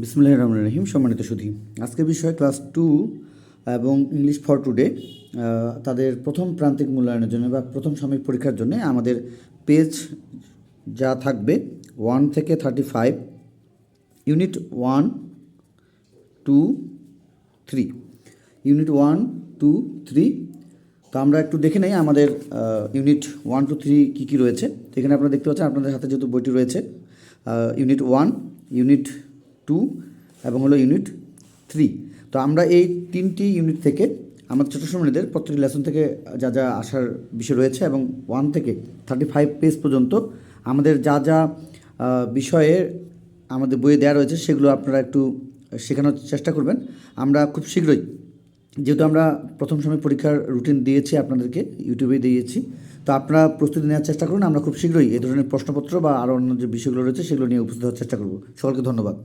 বিসমুল্লাহ রহমান রহিম, সম্মানিত সুধী। আজকের বিষয় ক্লাস টু এবং ইংলিশ ফর টুডে তাদের প্রথম প্রান্তিক মূল্যায়নের জন্য বা প্রথম সাময়িক পরীক্ষার জন্য আমাদের পেজ যা থাকবে ওয়ান থেকে thirty five unit one two three unit one two three তো আমরা একটু দেখে নেই আমাদের ইউনিট ওয়ান টু থ্রি কী কী রয়েছে। এখানে আপনারা দেখতে পাচ্ছেন, আপনাদের হাতে যেহেতু বইটি রয়েছে ইউনিট ওয়ান ইউনিট টু এবং হলো ইউনিট থ্রি তো আমরা এই তিনটি ইউনিট থেকে আমাদের ছোটো সময়দের প্রত্যেকটি লেসন থেকে যা যা আসার বিষয় রয়েছে এবং ওয়ান থেকে থার্টি ফাইভ পেজ পর্যন্ত আমাদের যা যা বিষয়ে আমাদের বইয়ে দেওয়া রয়েছে সেগুলো আপনারা একটু শেখানোর চেষ্টা করবেন। আমরা খুব শীঘ্রই, যেহেতু আমরা প্রথম সময় পরীক্ষার রুটিন দিয়েছি আপনাদেরকে ইউটিউবে দিয়েছি, তো আপনারা প্রস্তুতি নেওয়ার চেষ্টা করুন। আমরা খুব শীঘ্রই এই ধরনের প্রশ্নপত্র বা আরও অন্য যে বিষয়গুলো রয়েছে সেগুলো নিয়ে উপস্থিত হওয়ার চেষ্টা করব। সকলকে ধন্যবাদ।